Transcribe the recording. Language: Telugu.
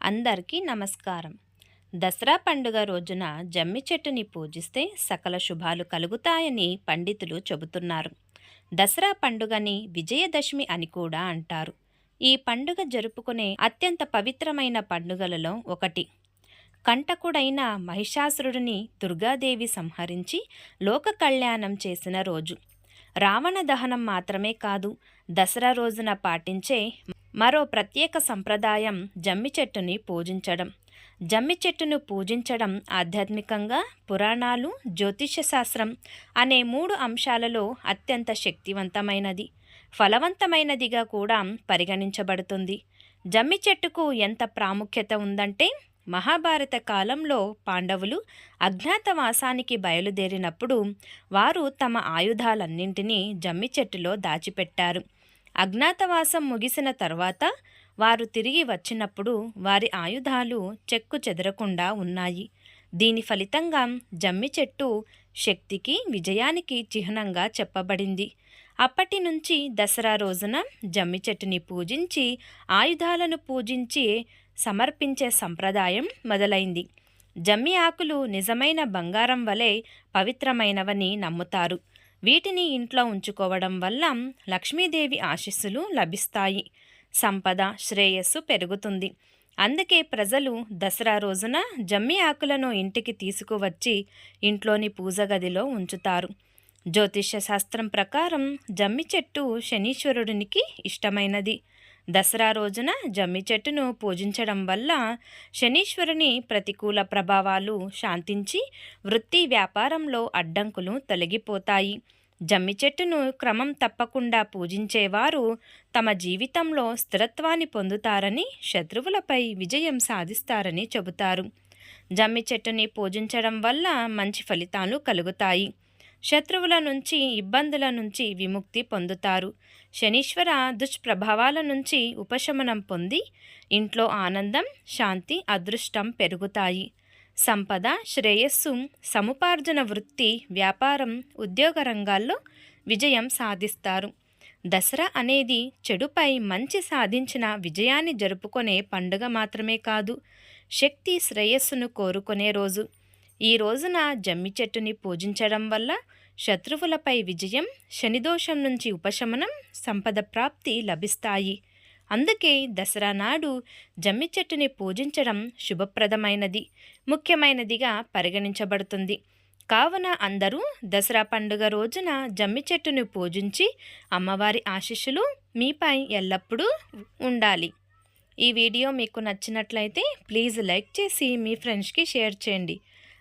అందరికీ నమస్కారం. దసరా పండుగ రోజున జమ్మి చెట్టుని పూజిస్తే సకల శుభాలు కలుగుతాయని పండితులు చెబుతున్నారు. దసరా పండుగని విజయదశమి అని కూడా అంటారు. ఈ పండుగ జరుపుకునే అత్యంత పవిత్రమైన పండుగలలో ఒకటి. కంటకుడైన మహిషాసురుడిని దుర్గాదేవి సంహరించి లోక కళ్యాణం చేసిన రోజు. రావణ దహనం మాత్రమే కాదు దసరా రోజున పాటించే మరో ప్రత్యేక సంప్రదాయం జమ్మి చెట్టుని పూజించడం. జమ్మి చెట్టును పూజించడం ఆధ్యాత్మికంగా పురాణాలు జ్యోతిష్య శాస్త్రం అనే మూడు అంశాలలో అత్యంత శక్తివంతమైనది. ఫలవంతమైనదిగా కూడా పరిగణించబడుతుంది. జమ్మి చెట్టుకు ఎంత ప్రాముఖ్యత ఉందంటే మహాభారత కాలంలో పాండవులు అజ్ఞాతవాసానికి బయలుదేరినప్పుడు వారు తమ ఆయుధాలన్నింటినీ జమ్మి చెట్టులో దాచిపెట్టారు. అజ్ఞాతవాసం ముగిసిన తర్వాత వారు తిరిగి వచ్చినప్పుడు వారి ఆయుధాలు చెక్కు చెదరకుండా ఉన్నాయి. దీని ఫలితంగా జమ్మి చెట్టు శక్తికి విజయానికి చిహ్నంగా చెప్పబడింది. అప్పటి నుంచి దసరా రోజున జమ్మి చెట్టుని పూజించి ఆయుధాలను పూజించి సమర్పించే సంప్రదాయం మొదలైంది. జమ్మి ఆకులు నిజమైన బంగారం వలె పవిత్రమైనవని నమ్ముతారు. వీటిని ఇంట్లో ఉంచుకోవడం వల్ల లక్ష్మీదేవి ఆశీస్సులు లభిస్తాయి. సంపద శ్రేయస్సు పెరుగుతుంది. అందుకే ప్రజలు దసరా రోజున జమ్మి ఆకులను ఇంటికి తీసుకువచ్చి ఇంట్లోని పూజ గదిలో ఉంచుతారు. జ్యోతిష్య శాస్త్రం ప్రకారం జమ్మి చెట్టు శనీశ్వరుడినికి ఇష్టమైనది. దసరా రోజున జమ్మి చెట్టును పూజించడం వల్ల శనీశ్వరుని ప్రతికూల ప్రభావాలు శాంతించి వృత్తి వ్యాపారంలో అడ్డంకులు తొలగిపోతాయి. జమ్మి చెట్టును క్రమం తప్పకుండా పూజించేవారు తమ జీవితంలో స్థిరత్వాన్ని పొందుతారని శత్రువులపై విజయం సాధిస్తారని చెబుతారు. జమ్మి చెట్టుని పూజించడం వల్ల మంచి ఫలితాలు కలుగుతాయి. శత్రువుల నుంచి ఇబ్బందుల నుంచి విముక్తి పొందుతారు. శనీశ్వర దుష్ప్రభావాల నుంచి ఉపశమనం పొంది ఇంట్లో ఆనందం శాంతి అదృష్టం పెరుగుతాయి. సంపద శ్రేయస్సు సముపార్జన వృత్తి వ్యాపారం ఉద్యోగ రంగాల్లో విజయం సాధిస్తారు. దసరా అనేది చెడుపై మంచి సాధించిన విజయాన్ని జరుపుకునే పండుగ మాత్రమే కాదు శక్తి శ్రేయస్సును కోరుకునే రోజు. ఈ రోజున జమ్మి చెట్టుని పూజించడం వల్ల శత్రువులపై విజయం శనిదోషం నుంచి ఉపశమనం సంపద ప్రాప్తి లభిస్తాయి. అందుకే దసరా నాడు జమ్మి చెట్టుని పూజించడం శుభప్రదమైనది ముఖ్యమైనదిగా పరిగణించబడుతుంది. కావున అందరూ దసరా పండుగ రోజున జమ్మి చెట్టును పూజించి అమ్మవారి ఆశీస్సులు మీపై ఎల్లప్పుడూ ఉండాలి. ఈ వీడియో మీకు నచ్చినట్లయితే ప్లీజ్ లైక్ చేసి మీ ఫ్రెండ్స్కి షేర్ చేయండి.